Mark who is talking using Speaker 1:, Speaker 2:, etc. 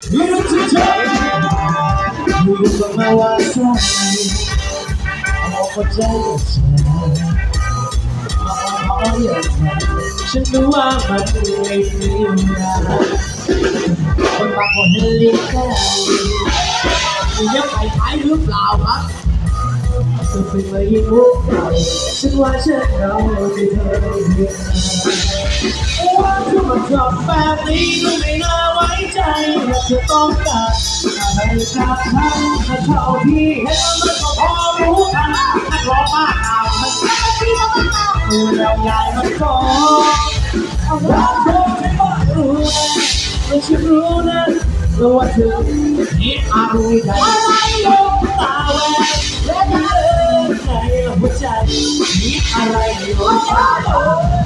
Speaker 1: อยู่กับมาว่าใส่เอาหัวใจกับฉันเอาอย่างนั้นฉันรู้ว่ามันไม่มีอะไรคนบางคนเห็นลิ้นแค่มีเยอะไปท้ายหรือเปล่าครับจะเป็นมายิ่งมุกฉันว่าฉันเราที่เธอเห็นว่าเธอมาทำแบบนี้ก็ไม่น่า ไว้ใจและเธอต้องการอะไรจากฉันถ้าเท่าที่เห็นมันก็พอรู้กันนักร้องบ้าข่าวมันตัวเราใหญ่มันก็เอาเราโดนไม่ก็รู้นะไม่ฉันรู้นะว่าเธอคิดอะไรใจลงตาแหวนและเธอในหัวใจคิดอะไรอยู่